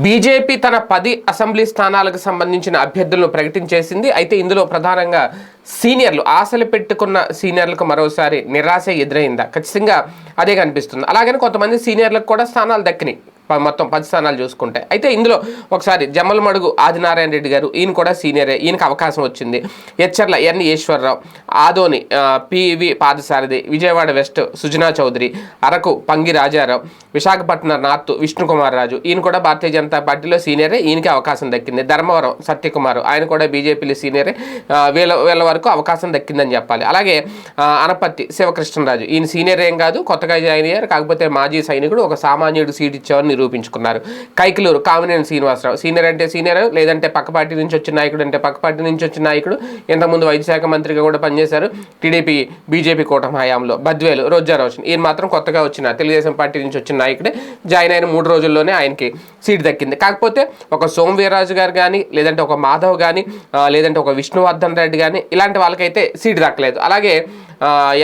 BJP తన పది assembly స్థానాలకు సంబంధించిన అభ్యర్థులను ప్రకటించేసింది. అయితే ఇందులో ప్రధానంగా సీనియర్లు ఆశలు పెట్టుకున్న సీనియర్లకు మరోసారి నిరాశ ఎదురైందా? ఖచ్చితంగా అదే కనిపిస్తుంది. అలాగని కొంతమంది సీనియర్లకు కూడా స్థానాలు దక్కినాయి. మొత్తం పది స్థానాలు చూసుకుంటే. అయితే ఇందులో ఒకసారి జమ్మలమడుగు ఆదినారాయణ రెడ్డి గారు ఈయన కూడా సీనియరే ఈయనకు అవకాశం వచ్చింది. Etcherla N Eswararao Adoni PV Parthasarathy Vijayawada west Sujana Chowdary Araku Pangi Rajarao Visakhapatnam north Vishnukumar Raju ఈయన కూడా భారతీయ జనతా పార్టీలో సీనియరే ఈయనకి అవకాశం దక్కింది. ధర్మవరం సత్యకుమార్ ఆయన కూడా బీజేపీలో సీనియరే వీళ్ళ వీళ్ళ వరకు అవకాశం దక్కిందని చెప్పాలి. అలాగే అనపత్తి శివకృష్ణరాజు ఈయన సీనియర్ ఏం కాదు కొత్తగా జాయిన్ అయ్యారు కాకపోతే మాజీ సైనికుడు ఒక సామాన్యుడు సీట్ ఇచ్చేవారు నిరూపించుకున్నారు. కైకిలూరు కామినేని శ్రీనివాసరావు. సీనియర్ అంటే సీనియర్ లేదంటే పక్క పార్టీ నుంచి వచ్చిన నాయకుడు అంటే పక్క పార్టీ నుంచి వచ్చిన నాయకుడు. ఇంతకుముందు వైద్య శాఖ మంత్రిగా కూడా పనిచేశారు. టీడీపీ బీజేపీ కూటమి హయాంలో. బద్వేలు రోజా రోషన్ ఈయన మాత్రం కొత్తగా వచ్చిన తెలుగుదేశం పార్టీ నుంచి వచ్చిన నాయకుడే. జాయిన్ అయిన మూడు రోజుల్లోనే ఆయనకి సీట్ దక్కింది. కాకపోతే ఒక సోమవీర్రాజు గారు కానీ లేదంటే ఒక మాధవ్ కానీ లేదంటే ఒక విష్ణువర్ధన్ రెడ్డి కానీ ఇలాంటి వాళ్ళకైతే సీట్ దక్కలేదు. అలాగే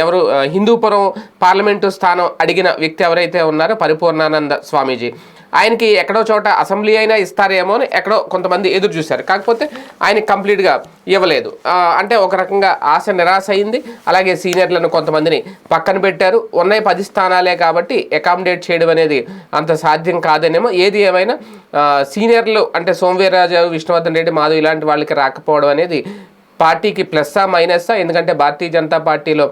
ఎవరు హిందూపురం పార్లమెంటు స్థానం అడిగిన వ్యక్తి ఎవరైతే ఉన్నారో పరిపూర్ణానంద స్వామీజీ. ఆయనకి ఎక్కడో చోట అసెంబ్లీ అయినా ఇస్తారేమో అని ఎక్కడో కొంతమంది ఎదురు చూశారు. కాకపోతే ఆయన కంప్లీట్గా ఇవ్వలేదు. అంటే ఒక రకంగా ఆశ నిరాశ అయింది. అలాగే సీనియర్లను కొంతమందిని పక్కన పెట్టారు. ఉన్నాయి పది స్థానాలే కాబట్టి అకామిడేట్ చేయడం అనేది అంత సాధ్యం కాదనేమో. ఏది ఏమైనా సీనియర్లు అంటే సోమవీర్రాజు విష్ణువర్ధన్ రెడ్డి మాధవ్ ఇలాంటి వాళ్ళకి రాకపోవడం అనేది పార్టీకి ప్లస్సా మైనస్సా? ఎందుకంటే భారతీయ జనతా పార్టీలో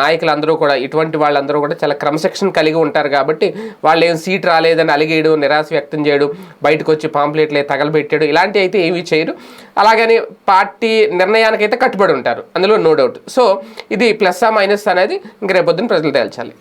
నాయకులందరూ కూడా ఇటువంటి వాళ్ళందరూ కూడా చాలా క్రమశిక్షణ కలిగి ఉంటారు కాబట్టి వాళ్ళు ఏం సీట్ రాలేదని అలిగేయడం నిరాశ వ్యక్తం చేయడం బయటకు వచ్చి పాంప్లెట్లు తగలబెట్టాడు ఇలాంటివి అయితే ఏమీ చేయరు. అలాగని పార్టీ నిర్ణయానికైతే కట్టుబడి ఉంటారు. అందులో నో డౌట్. సో ఇది ప్లస్సా మైనస్ అనేది ఇంక రేపొద్దున ప్రజలు తేల్చాలి.